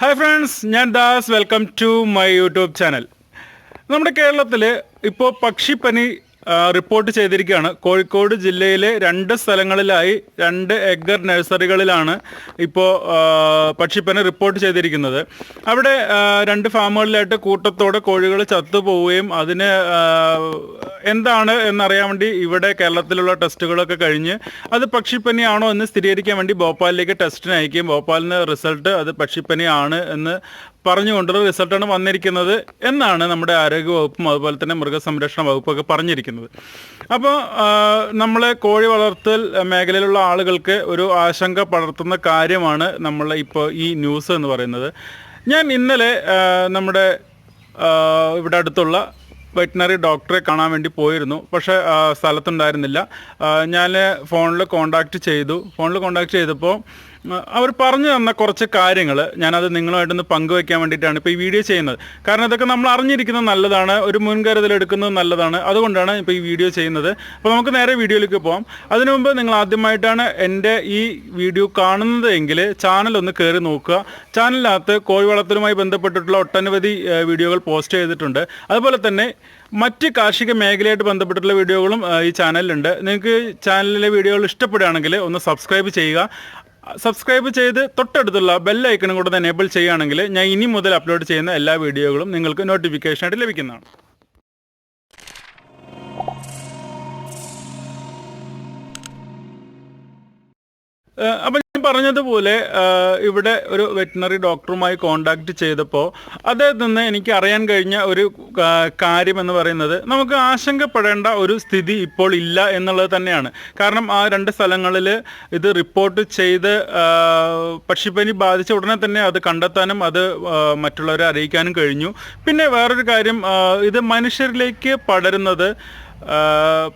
Hi friends ഞാൻ Das. Welcome to my YouTube channel നമ്മുടെ കേരളത്തിൽ ഇപ്പോൾ പക്ഷിപ്പനി റിപ്പോർട്ട് ചെയ്തിരിക്കുകയാണ്. കോഴിക്കോട് ജില്ലയിലെ രണ്ട് സ്ഥലങ്ങളിലായി രണ്ട് എഗർ നഴ്സറികളിലാണ് ഇപ്പോൾ പക്ഷിപ്പനി റിപ്പോർട്ട് ചെയ്തിരിക്കുന്നത്. അവിടെ രണ്ട് ഫാമുകളിലായിട്ട് കൂട്ടത്തോടെ കോഴികൾ ചത്തുപോവുകയും അതിന് എന്താണ് എന്നറിയാൻ വേണ്ടി ഇവിടെ കേരളത്തിലുള്ള ടെസ്റ്റുകളൊക്കെ കഴിഞ്ഞ് അത് പക്ഷിപ്പനിയാണോ എന്ന് സ്ഥിരീകരിക്കാൻ വേണ്ടി ഭോപ്പാലിലേക്ക് ടെസ്റ്റിന് അയക്കുകയും ഭോപ്പാലിന് റിസൾട്ട് അത് പക്ഷിപ്പനിയാണ് എന്ന് പറഞ്ഞുകൊണ്ടുള്ള റിസൾട്ടാണ് വന്നിരിക്കുന്നത് എന്നാണ് നമ്മുടെ ആരോഗ്യ വകുപ്പും അതുപോലെ തന്നെ മൃഗസംരക്ഷണ വകുപ്പൊക്കെ പറഞ്ഞിരിക്കുന്നത്. അപ്പോൾ നമ്മളെ കോഴി വളർത്തൽ മേഖലയിലുള്ള ആളുകൾക്ക് ഒരു ആശങ്ക പടർത്തുന്ന കാര്യമാണ് നമ്മൾ ഇപ്പോൾ ഈ ന്യൂസ് എന്ന് പറയുന്നത്. ഞാൻ ഇന്നലെ നമ്മുടെ ഇവിടെ അടുത്തുള്ള വെറ്റിനറി ഡോക്ടറെ കാണാൻ വേണ്ടി പോയിരുന്നു. പക്ഷേ സ്ഥലത്തുണ്ടായിരുന്നില്ല. ഞാൻ ഫോണിൽ കോണ്ടാക്ട് ചെയ്തു. ഫോണിൽ കോണ്ടാക്ട് ചെയ്തപ്പോൾ അവർ പറഞ്ഞു തന്ന കുറച്ച് കാര്യങ്ങൾ ഞാനത് നിങ്ങളുമായിട്ടൊന്ന് പങ്കുവയ്ക്കാൻ വേണ്ടിയിട്ടാണ് ഇപ്പോൾ ഈ വീഡിയോ ചെയ്യുന്നത്. കാരണം ഇതൊക്കെ നമ്മൾ അറിഞ്ഞിരിക്കുന്നത് നല്ലതാണ് ഒരു മുൻകരുതൽ എടുക്കുന്നത് നല്ലതാണ്. അതുകൊണ്ടാണ് ഇപ്പോൾ ഈ വീഡിയോ ചെയ്യുന്നത്. അപ്പോൾ നമുക്ക് നേരെ വീഡിയോയിലേക്ക് പോകാം അതിനു മുമ്പ് നിങ്ങൾ ആദ്യമായിട്ടാണ് എന്റെ ഈ വീഡിയോ കാണുന്നത് എങ്കിൽ ചാനൽ ഒന്ന് കയറി നോക്കുക. ചാനലിനകത്ത് കോഴി വളർത്തലുമായി ബന്ധപ്പെട്ടിട്ടുള്ള ഒട്ടനവധി വീഡിയോകൾ പോസ്റ്റ് ചെയ്തിട്ടുണ്ട്. അതുപോലെ തന്നെ മറ്റ് കാർഷിക മേഖലയായിട്ട് ബന്ധപ്പെട്ടിട്ടുള്ള വീഡിയോകളും ഈ ചാനലിലുണ്ട് നിങ്ങൾക്ക് ചാനലിലെ വീഡിയോകൾ ഇഷ്ടപ്പെടുകയാണെങ്കിൽ ഒന്ന് സബ്സ്ക്രൈബ് ചെയ്യുക. സബ്സ്ക്രൈബ് ചെയ്ത് തൊട്ടടുത്തുള്ള ബെല്ലൈക്കണും കൂടെ കൂടെ എനേബിൾ ചെയ്യുകയാണെങ്കിൽ ഞാൻ ഇനി മുതൽ അപ്ലോഡ് ചെയ്യുന്ന എല്ലാ വീഡിയോകളും നിങ്ങൾക്ക് നോട്ടിഫിക്കേഷനായിട്ട് ലഭിക്കുന്നതാണ്. അപ്പം പറഞ്ഞതുപോലെ ഇവിടെ ഒരു വെറ്റിനറി ഡോക്ടറുമായി കോണ്ടാക്ട് ചെയ്തപ്പോൾ അദ്ദേഹത്തിൽ നിന്ന് എനിക്ക് അറിയാൻ കഴിഞ്ഞ ഒരു കാര്യം എന്ന് പറയുന്നത് നമുക്ക് ആശങ്കപ്പെടേണ്ട ഒരു സ്ഥിതി ഇപ്പോൾ ഇല്ല എന്നുള്ളത് തന്നെയാണ്. കാരണം ആ രണ്ട് സ്ഥലങ്ങളിൽ ഇത് റിപ്പോർട്ട് ചെയ്ത് പക്ഷിപ്പനി ബാധിച്ച ഉടനെ തന്നെ അത് കണ്ടെത്താനും അത് മറ്റുള്ളവരെ അറിയിക്കാനും കഴിഞ്ഞു. പിന്നെ വേറൊരു കാര്യം ഇത് മനുഷ്യരിലേക്ക് പടരുന്നത്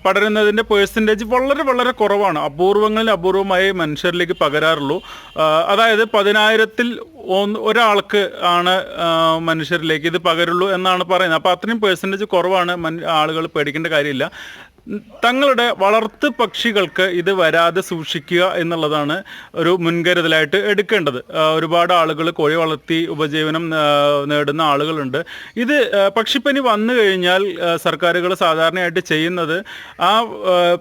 പടരുന്നതിന്റെ പേഴ്സന്റേജ് വളരെ വളരെ കുറവാണ്. അപൂർവങ്ങളിൽ അപൂർവമായി മനുഷ്യരിലേക്ക് പകരാറുള്ളൂ. അതായത് പതിനായിരത്തിൽ ഒരാൾക്ക് ആണ് മനുഷ്യരിലേക്ക് ഇത് പകരുള്ളൂ എന്നാണ് പറയുന്നത്. അപ്പോൾ അത്രയും പേഴ്സന്റേജ് കുറവാണ് ആളുകൾ പേടിക്കേണ്ട കാര്യമില്ല. തങ്ങളുടെ വളർത്തു പക്ഷികൾക്ക് ഇത് വരാതെ സൂക്ഷിക്കുക എന്നുള്ളതാണ് ഒരു മുൻകരുതലായിട്ട് എടുക്കേണ്ടത്. ഒരുപാട് ആളുകൾ കോഴി വളർത്തി ഉപജീവനം നേടുന്ന ആളുകളുണ്ട്. ഇത് പക്ഷിപ്പനി വന്നു കഴിഞ്ഞാൽ സർക്കാരുകൾ സാധാരണയായിട്ട് ചെയ്യുന്നത് ആ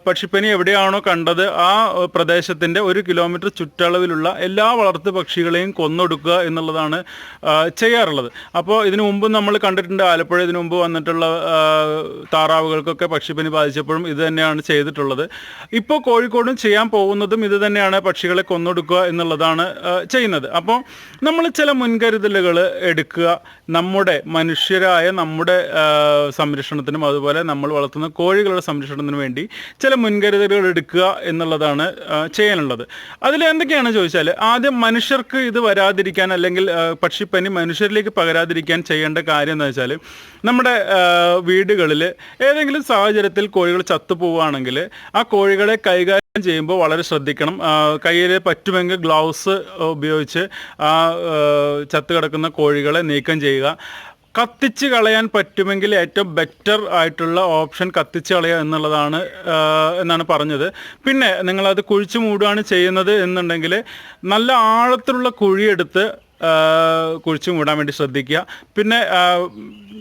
പക്ഷിപ്പനി എവിടെയാണോ കണ്ടത് ആ പ്രദേശത്തിന്റെ ഒരു കിലോമീറ്റർ ചുറ്റളവിലുള്ള എല്ലാ വളർത്തു പക്ഷികളെയും കൊന്നൊടുക്കുക എന്നുള്ളതാണ് ചെയ്യാറുള്ളത്. അപ്പോൾ ഇതിനു മുമ്പ് നമ്മൾ കണ്ടിട്ടുണ്ട് ആലപ്പുഴ ഇതിനു മുമ്പ് വന്നിട്ടുള്ള താറാവുകൾക്കൊക്കെ പക്ഷിപ്പനി ബാധിച്ചപ്പോഴും ഇത് തന്നെയാണ് ചെയ്തിട്ടുള്ളത്. ഇപ്പോൾ കോഴിക്കോടും ചെയ്യാൻ പോകുന്നതും ഇത് തന്നെയാണ് പക്ഷികളെ കൊന്നൊടുക്കുക എന്നുള്ളതാണ് ചെയ്യുന്നത്. അപ്പോൾ നമ്മൾ ചില മുൻകരുതലുകൾ എടുക്കുക. നമ്മുടെ മനുഷ്യരായ നമ്മുടെ സംരക്ഷണത്തിനും അതുപോലെ നമ്മൾ വളർത്തുന്ന കോഴികളുടെ സംരക്ഷണത്തിനും വേണ്ടി ചില മുൻകരുതലുകൾ എടുക്കുക എന്നുള്ളതാണ് ചെയ്യാനുള്ളത്. അതിൽ എന്തൊക്കെയാണെന്ന് ചോദിച്ചാൽ ആദ്യം മനുഷ്യർക്ക് ഇത് വരാതിരിക്കാൻ അല്ലെങ്കിൽ പക്ഷിപ്പനി മനുഷ്യരിലേക്ക് പകരാതിരിക്കാൻ ചെയ്യേണ്ട കാര്യം എന്ന് വെച്ചാൽ നമ്മുടെ വീടുകളിൽ ഏതെങ്കിലും സാഹചര്യത്തിൽ കോഴികൾ ചത്തുപോവുകയാണെങ്കിൽ ആ കോഴികളെ കൈകാര്യം ചെയ്യുമ്പോൾ വളരെ ശ്രദ്ധിക്കണം. കയ്യിൽ പറ്റുമെങ്കിൽ ഗ്ലൗസ് ഉപയോഗിച്ച് ആ ചത്തു കിടക്കുന്ന കോഴികളെ നീക്കം ചെയ്യുക. കത്തിച്ച് കളയാൻ പറ്റുമെങ്കിൽ ഏറ്റവും ബെറ്റർ ആയിട്ടുള്ള ഓപ്ഷൻ കത്തിച്ച് കളയുക എന്നുള്ളതാണ് എന്നാണ് പറഞ്ഞത്. പിന്നെ നിങ്ങളത് കുഴിച്ചു മൂടുകയാണ് ചെയ്യുന്നത് എന്നുണ്ടെങ്കിൽ നല്ല ആഴത്തിലുള്ള കുഴിയെടുത്ത് കുഴിച്ചു മൂടാൻ വേണ്ടി ശ്രദ്ധിക്കുക. പിന്നെ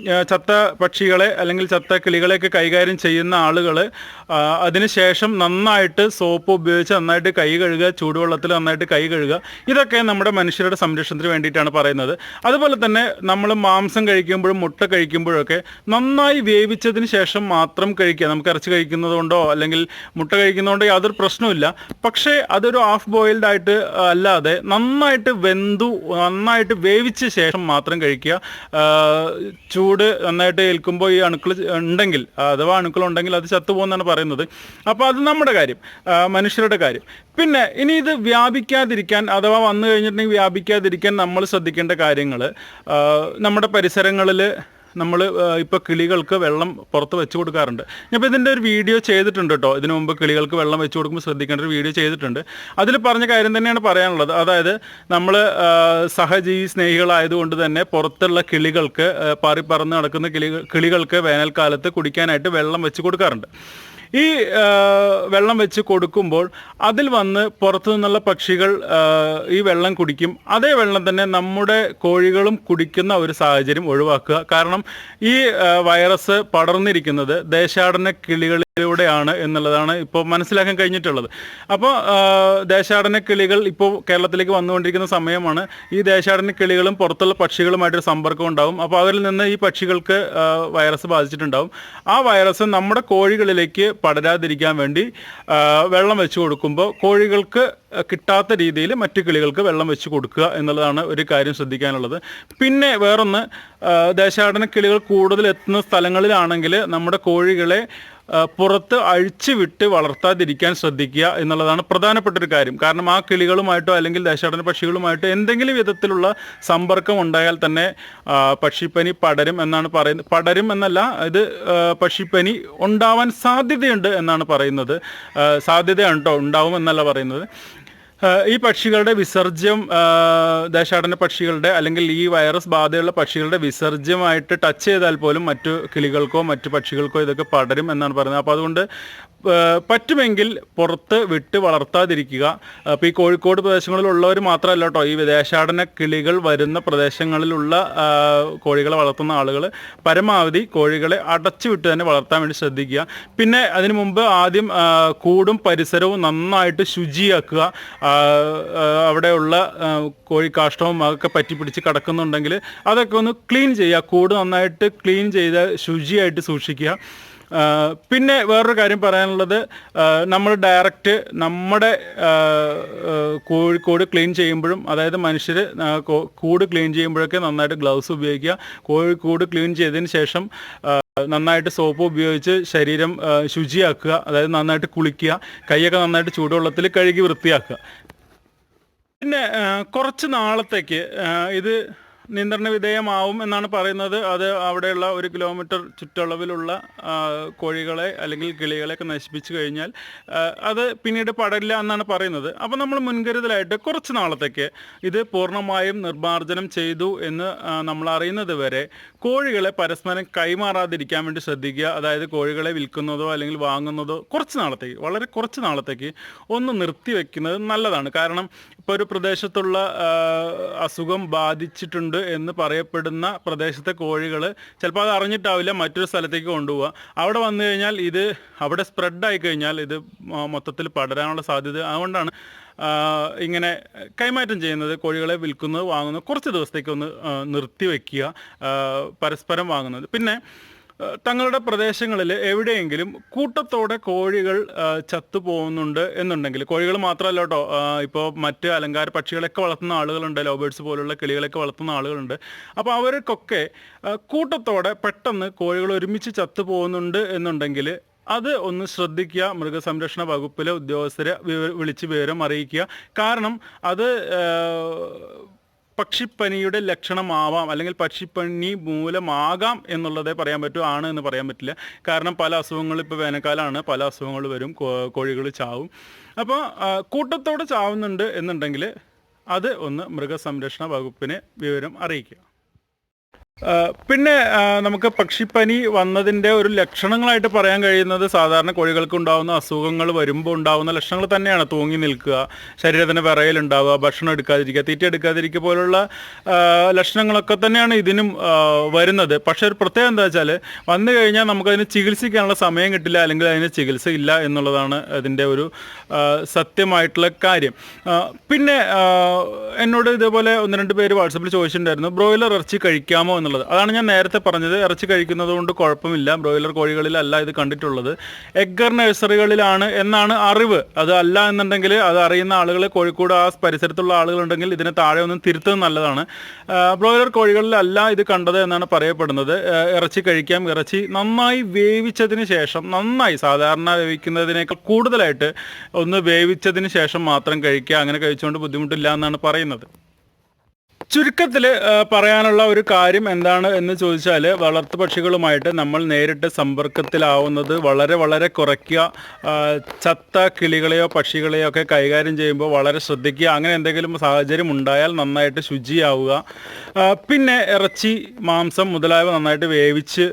ചത്ത പക്ഷികളെ അല്ലെങ്കിൽ ചത്ത കിളികളെയൊക്കെ കൈകാര്യം ചെയ്യുന്ന ആളുകൾ അതിനുശേഷം നന്നായിട്ട് സോപ്പ് ഉപയോഗിച്ച് നന്നായിട്ട് കൈ കഴുകുക ചൂടുവെള്ളത്തിൽ നന്നായിട്ട് കൈ കഴുകുക. ഇതൊക്കെ നമ്മുടെ മനുഷ്യരുടെ സംരക്ഷണത്തിന് വേണ്ടിയിട്ടാണ് പറയുന്നത്. അതുപോലെ തന്നെ നമ്മൾ മാംസം കഴിക്കുമ്പോഴും മുട്ട കഴിക്കുമ്പോഴൊക്കെ നന്നായി വേവിച്ചതിന് ശേഷം മാത്രം കഴിക്കുക. നമുക്ക് ഇറച്ചി കഴിക്കുന്നതുകൊണ്ടോ അല്ലെങ്കിൽ മുട്ട കഴിക്കുന്നതുകൊണ്ടോ യാതൊരു പ്രശ്നമില്ല പക്ഷേ അതൊരു ഹാഫ് ബോയിൽഡ് ആയിട്ട് അല്ലാതെ നന്നായിട്ട് വെന്തു നന്നായിട്ട് വേവിച്ച ശേഷം മാത്രം കഴിക്കുക. ആ, ചൂട് നന്നായിട്ട് ഏൽക്കുമ്പോൾ ഈ അണുക്കൾ ഉണ്ടെങ്കിൽ അഥവാ അണുക്കൾ ഉണ്ടെങ്കിൽ അത് ചത്തുപോകുന്നാണ് പറയുന്നത്. അപ്പോൾ അത് നമ്മുടെ കാര്യം മനുഷ്യരുടെ കാര്യം. പിന്നെ ഇനി ഇത് വ്യാപിക്കാതിരിക്കാൻ അഥവാ വന്നു കഴിഞ്ഞിട്ടുണ്ടെങ്കിൽ വ്യാപിക്കാതിരിക്കാൻ നമ്മൾ ശ്രദ്ധിക്കേണ്ട കാര്യങ്ങൾ നമ്മുടെ പരിസരങ്ങളിൽ നമ്മൾ ഇപ്പോൾ കിളികൾക്ക് വെള്ളം പുറത്ത് വെച്ച് കൊടുക്കാറുണ്ട്. ഞാൻ ഇതിന്റെ ഒരു വീഡിയോ ചെയ്തിട്ടുണ്ട് കേട്ടോ ഇതിനു മുമ്പ് കിളികൾക്ക് വെള്ളം വെച്ച് കൊടുക്കുമ്പോൾ ശ്രദ്ധിക്കേണ്ട ഒരു വീഡിയോ ചെയ്തിട്ടുണ്ട്. അതിൽ പറഞ്ഞ കാര്യം തന്നെയാണ് പറയാനുള്ളത്. അതായത് നമ്മൾ സഹജീവി സ്നേഹികളായതുകൊണ്ട് തന്നെ പുറത്തുള്ള കിളികൾക്ക് പാറി പറന്ന് നടക്കുന്ന കിളികൾ കിളികൾക്ക് വേനൽക്കാലത്ത് കുടിക്കാനായിട്ട് വെള്ളം വെച്ച് കൊടുക്കാറുണ്ട്. ഈ വെള്ളം വെച്ച് കൊടുക്കുമ്പോൾ അതിൽ വന്ന് പുറത്തു നിന്നുള്ള പക്ഷികൾ ഈ വെള്ളം കുടിക്കും. അതേ വെള്ളം തന്നെ നമ്മുടെ കോഴികളും കുടിക്കുന്ന ഒരു സാഹചര്യം ഒഴിവാക്കുക. കാരണം ഈ വൈറസ് പടർന്നിരിക്കുന്നത് ദേശാടന കിളികളിലൂടെയാണ് എന്നുള്ളതാണ് ഇപ്പോൾ മനസ്സിലാക്കാൻ കഴിഞ്ഞിട്ടുള്ളത്. അപ്പോൾ ദേശാടന കിളികൾ ഇപ്പോൾ കേരളത്തിലേക്ക് വന്നുകൊണ്ടിരിക്കുന്ന സമയമാണ്. ഈ ദേശാടന കിളികളും പുറത്തുള്ള പക്ഷികളുമായിട്ടൊരു സമ്പർക്കം ഉണ്ടാവും. അപ്പോൾ അവരിൽ നിന്ന് ഈ പക്ഷികൾക്ക് വൈറസ് ബാധിച്ചിട്ടുണ്ടാവും. ആ വൈറസ് നമ്മുടെ കോഴികളിലേക്ക് പടരാതിരിക്കാൻ വേണ്ടി വെള്ളം വെച്ച് കൊടുക്കുമ്പോൾ കോഴികൾക്ക് കിട്ടാത്ത രീതിയിൽ മറ്റു കിളികൾക്ക് വെള്ളം വെച്ച് കൊടുക്കുക എന്നുള്ളതാണ് ഒരു കാര്യം ശ്രദ്ധിക്കാനുള്ളത്. പിന്നെ വേറൊന്ന് ദേശാടന കിളികൾ കൂടുതൽ എത്തുന്ന സ്ഥലങ്ങളിലാണെങ്കിൽ നമ്മുടെ കോഴികളെ പുറത്ത് അഴിച്ചു വിട്ട് വളർത്താതിരിക്കാൻ ശ്രദ്ധിക്കുക എന്നുള്ളതാണ് പ്രധാനപ്പെട്ട ഒരു കാര്യം. കാരണം ആ കിളികളുമായിട്ടോ അല്ലെങ്കിൽ ദേശാടന പക്ഷികളുമായിട്ടോ എന്തെങ്കിലും വിധത്തിലുള്ള സമ്പർക്കം ഉണ്ടായാൽ തന്നെ പക്ഷിപ്പനി പടരും എന്നാണ് പറയുന്നത്. പടരും എന്നല്ല ഇത് പക്ഷിപ്പനി ഉണ്ടാവാൻ സാധ്യതയുണ്ട് എന്നാണ് പറയുന്നത്. സാധ്യതയുണ്ടോ? ഉണ്ടാവും എന്നല്ല പറയുന്നത്. ഈ പക്ഷികളുടെ വിസർജ്യം ദേശാടന പക്ഷികളുടെ അല്ലെങ്കിൽ ഈ വൈറസ് ബാധയുള്ള പക്ഷികളുടെ വിസർജ്യമായിട്ട് ടച്ച് ചെയ്താൽ പോലും മറ്റു കിളികൾക്കോ മറ്റു പക്ഷികൾക്കോ ഇതൊക്കെ പടരും എന്നാണ് പറയുന്നത്. അപ്പോൾ അതുകൊണ്ട് പറ്റുമെങ്കിൽ പുറത്ത് വിട്ട് വളർത്താതിരിക്കുക. അപ്പോൾ ഈ കോഴിക്കോട് പ്രദേശങ്ങളിലുള്ളവർ മാത്രമല്ല കേട്ടോ ഈ വിദേശാടന കിളികൾ വരുന്ന പ്രദേശങ്ങളിലുള്ള കോഴികളെ വളർത്തുന്ന ആളുകൾ പരമാവധി കോഴികളെ അടച്ചു വിട്ട് തന്നെ വളർത്താൻ വേണ്ടി ശ്രദ്ധിക്കുക. പിന്നെ അതിനു മുമ്പ് ആദ്യം കൂടും പരിസരവും നന്നായിട്ട് ശുചിയാക്കുക. അവിടെയുള്ള കോഴിക്കാഷ്ടവും അതൊക്കെ പറ്റി പിടിച്ച് കിടക്കുന്നുണ്ടെങ്കിൽ അതൊക്കെ ഒന്ന് ക്ലീൻ ചെയ്യുക. കൂട് നന്നായിട്ട് ക്ലീൻ ചെയ്ത് ശുചിയായിട്ട് സൂക്ഷിക്കുക. പിന്നെ വേറൊരു കാര്യം പറയാനുള്ളത് നമ്മൾ ഡയറക്റ്റ് നമ്മുടെ കോഴിക്കോട് ക്ലീൻ ചെയ്യുമ്പോഴും അതായത് മനുഷ്യർ കൂട് ക്ലീൻ ചെയ്യുമ്പോഴൊക്കെ നന്നായിട്ട് ഗ്ലൗസ് ഉപയോഗിക്കുക. കോഴിക്കൂട് ക്ലീൻ ചെയ്തതിന് ശേഷം നന്നായിട്ട് സോപ്പ് ഉപയോഗിച്ച് ശരീരം ശുചിയാക്കുക. അതായത് നന്നായിട്ട് കുളിക്കുക. കൈയൊക്കെ നന്നായിട്ട് ചൂടുവെള്ളത്തിൽ കഴുകി വൃത്തിയാക്കുക. പിന്നെ കുറച്ച് നാളത്തേക്ക് ഇത് നിയന്ത്രണ വിധേയമാവും എന്നാണ് പറയുന്നത്. അത് അവിടെയുള്ള ഒരു കിലോമീറ്റർ ചുറ്റളവിലുള്ള കോഴികളെ അല്ലെങ്കിൽ കിളികളെയൊക്കെ നശിപ്പിച്ചു കഴിഞ്ഞാൽ അത് പിന്നീട് പടരില്ല എന്നാണ് പറയുന്നത്. അപ്പോൾ നമ്മൾ മുൻകരുതലായിട്ട് കുറച്ച് നാളത്തേക്ക് ഇത് പൂർണമായും നിർമ്മാർജനം ചെയ്തു എന്ന് നമ്മൾ അറിയുന്നത് വരെ കോഴികളെ പരസ്പരം കൈമാറാതിരിക്കാൻ വേണ്ടി ശ്രദ്ധിക്കുക. അതായത് കോഴികളെ വിൽക്കുന്നതോ അല്ലെങ്കിൽ വാങ്ങുന്നതോ കുറച്ച് നാളത്തേക്ക് വളരെ കുറച്ച് നാളത്തേക്ക് ഒന്ന് നിർത്തി വെക്കുന്നത് നല്ലതാണ്. കാരണം ഇപ്പോൾ ഒരു പ്രദേശത്തുള്ള അസുഖം ബാധിച്ചിട്ടുണ്ട് എന്ന് പറയപ്പെടുന്ന പ്രദേശത്തെ കോഴികൾ ചിലപ്പോൾ അത് അറിഞ്ഞിട്ടാവില്ല മറ്റൊരു സ്ഥലത്തേക്ക് കൊണ്ടുപോവുക അവിടെ വന്നു കഴിഞ്ഞാൽ ഇത് അവിടെ സ്പ്രെഡായി കഴിഞ്ഞാൽ ഇത് മൊത്തത്തിൽ പടരാനുള്ള സാധ്യത അതുകൊണ്ടാണ് ഇങ്ങനെ കൈമാറ്റം ചെയ്യുന്നത്. കോഴികളെ വിൽക്കുന്നത് വാങ്ങുന്നത് കുറച്ച് ദിവസത്തേക്ക് ഒന്ന് നിർത്തിവെക്കുക പരസ്പരം വാങ്ങുന്നത്. പിന്നെ തങ്ങളുടെ പ്രദേശങ്ങളിൽ എവിടെയെങ്കിലും കൂട്ടത്തോടെ കോഴികൾ ചത്തുപോകുന്നുണ്ട് ചത്തു പോകുന്നുണ്ട് എന്നുണ്ടെങ്കിൽ കോഴികൾ മാത്രമല്ല കേട്ടോ ഇപ്പോൾ മറ്റ് അലങ്കാര പക്ഷികളൊക്കെ വളർത്തുന്ന ആളുകളുണ്ട് ലോബേഴ്സ് പോലുള്ള കിളികളൊക്കെ വളർത്തുന്ന ആളുകളുണ്ട്. അപ്പോൾ അവർക്കൊക്കെ കൂട്ടത്തോടെ പെട്ടെന്ന് കോഴികൾ ഒരുമിച്ച് ചത്തു പോകുന്നുണ്ട് എന്നുണ്ടെങ്കിൽ അത് ഒന്ന് ശ്രദ്ധിക്കുക മൃഗസംരക്ഷണ വകുപ്പിലെ ഉദ്യോഗസ്ഥരെ വിളിച്ച് വിവരം അറിയിക്കുക. കാരണം അത് പക്ഷിപ്പനിയുടെ ലക്ഷണമാവാം അല്ലെങ്കിൽ പക്ഷിപ്പനി മൂലമാകാം എന്നുള്ളതേ പറയാൻ പറ്റൂ ആണ് എന്ന് പറയാൻ പറ്റില്ല. കാരണം പല അസുഖങ്ങൾ ഇപ്പോൾ വേനൽക്കാലമാണ് പല അസുഖങ്ങൾ വരും കോഴികൾ ചാവും. അപ്പോൾ കൂട്ടത്തോടെ ചാവുന്നുണ്ട് എന്നുണ്ടെങ്കിൽ അത് ഒന്ന് മൃഗസംരക്ഷണ വകുപ്പിനെ വിവരം അറിയിക്കുക. പിന്നെ നമുക്ക് പക്ഷിപ്പനി വന്നതിന്റെ ഒരു ലക്ഷണങ്ങളായിട്ട് പറയാൻ കഴിയുന്നത് സാധാരണ കോഴികൾക്ക് ഉണ്ടാകുന്ന അസുഖങ്ങൾ വരുമ്പോൾ ഉണ്ടാകുന്ന ലക്ഷണങ്ങൾ തന്നെയാണ്. തൂങ്ങി നിൽക്കുക ശരീരത്തിന് വിറയലുണ്ടാവുക ഭക്ഷണം എടുക്കാതിരിക്കുക തീറ്റ എടുക്കാതിരിക്കുക പോലുള്ള ലക്ഷണങ്ങളൊക്കെ തന്നെയാണ് ഇതിനും വരുന്നത്. പക്ഷേ ഒരു പ്രത്യേകത എന്താ വെച്ചാൽ വന്നു കഴിഞ്ഞാൽ നമുക്കതിന് ചികിത്സിക്കാനുള്ള സമയം കിട്ടില്ല അല്ലെങ്കിൽ അതിന് ചികിത്സ ഇല്ല എന്നുള്ളതാണ് അതിന്റെ ഒരു സത്യമായിട്ടുള്ള കാര്യം. പിന്നെ എന്നോട് ഇതേപോലെ ഒന്ന് രണ്ട് പേര് വാട്സപ്പിൽ ചോദിച്ചിട്ടുണ്ടായിരുന്നു ബ്രോയിലർ ഇറച്ചി കഴിക്കാമോ എന്നുള്ളത്. അതാണ് ഞാൻ നേരത്തെ പറഞ്ഞത്. ഇറച്ചി കഴിക്കുന്നത് കൊണ്ട് കുഴപ്പമില്ല. ബ്രോയിലർ കോഴികളിലല്ല ഇത് കണ്ടിട്ടുള്ളത്. എഗ്ഗർ നഴ്സറികളിലാണ് എന്നാണ് അറിവ്. അത് അല്ല എന്നുണ്ടെങ്കിൽ അത് അറിയുന്ന ആളുകൾ കോഴിക്കോട് ആ പരിസരത്തുള്ള ആളുകളുണ്ടെങ്കിൽ ഇതിനെ താഴെ ഒന്നും തിരുത്തുന്നത് നല്ലതാണ്. ബ്രോയിലർ കോഴികളിലല്ല ഇത് കണ്ടത് എന്നാണ് പറയപ്പെടുന്നത്. ഇറച്ചി കഴിക്കാം. ഇറച്ചി നന്നായി വേവിച്ചതിന് ശേഷം നന്നായി സാധാരണ വേവിക്കുന്നതിനേക്കാൾ കൂടുതലായിട്ട് ഒന്ന് വേവിച്ചതിന് ശേഷം മാത്രം കഴിക്കുക. അങ്ങനെ കഴിച്ചുകൊണ്ട് ബുദ്ധിമുട്ടില്ല എന്നാണ് പറയുന്നത്. ചുരുക്കത്തിൽ പറയാനുള്ള ഒരു കാര്യം എന്താണ് എന്ന് ചോദിച്ചാൽ വളർത്തു പക്ഷികളുമായിട്ട് നമ്മൾ നേരിട്ട് സമ്പർക്കത്തിലാവുന്നത് വളരെ വളരെ കുറയ്ക്കുക ചത്ത കിളികളെയോ പക്ഷികളെയോ ഒക്കെ കൈകാര്യം ചെയ്യുമ്പോൾ വളരെ ശ്രദ്ധിക്കുക അങ്ങനെ എന്തെങ്കിലും സാഹചര്യം ഉണ്ടായാൽ നന്നായിട്ട് ശുചിയാവുക പിന്നെ ഇറച്ചി മാംസം മുതലായവ നന്നായിട്ട് വേവിച്ച്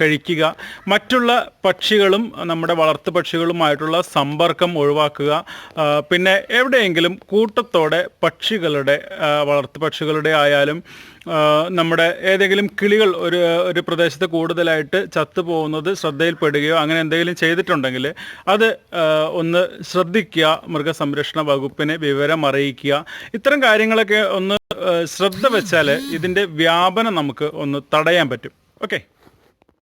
കഴിക്കുക. മറ്റുള്ള പക്ഷികളും നമ്മുടെ വളർത്തു പക്ഷികളുമായിട്ടുള്ള സമ്പർക്കം ഒഴിവാക്കുക പിന്നെ എവിടെയെങ്കിലും കൂട്ടത്തോടെ പക്ഷികളുടെ ആ, വളർത്തു പക്ഷികളുടെ ആയാലും നമ്മുടെ ഏതെങ്കിലും കിളികൾ ഒരു ഒരു പ്രദേശത്ത് കൂടുതലായിട്ട് ചത്തുപോകുന്നത് ശ്രദ്ധയിൽപ്പെടുകയോ അങ്ങനെ എന്തെങ്കിലും ചെയ്തിട്ടുണ്ടെങ്കിൽ അത് ഒന്ന് ശ്രദ്ധിക്കുക മൃഗസംരക്ഷണ വകുപ്പിനെ വിവരം അറിയിക്കുക. ഇത്തരം കാര്യങ്ങളൊക്കെ ഒന്ന് ശ്രദ്ധ വെച്ചാൽ ഇതിന്റെ വ്യാപനം നമുക്ക് ഒന്ന് തടയാൻ പറ്റും. ഓക്കെ.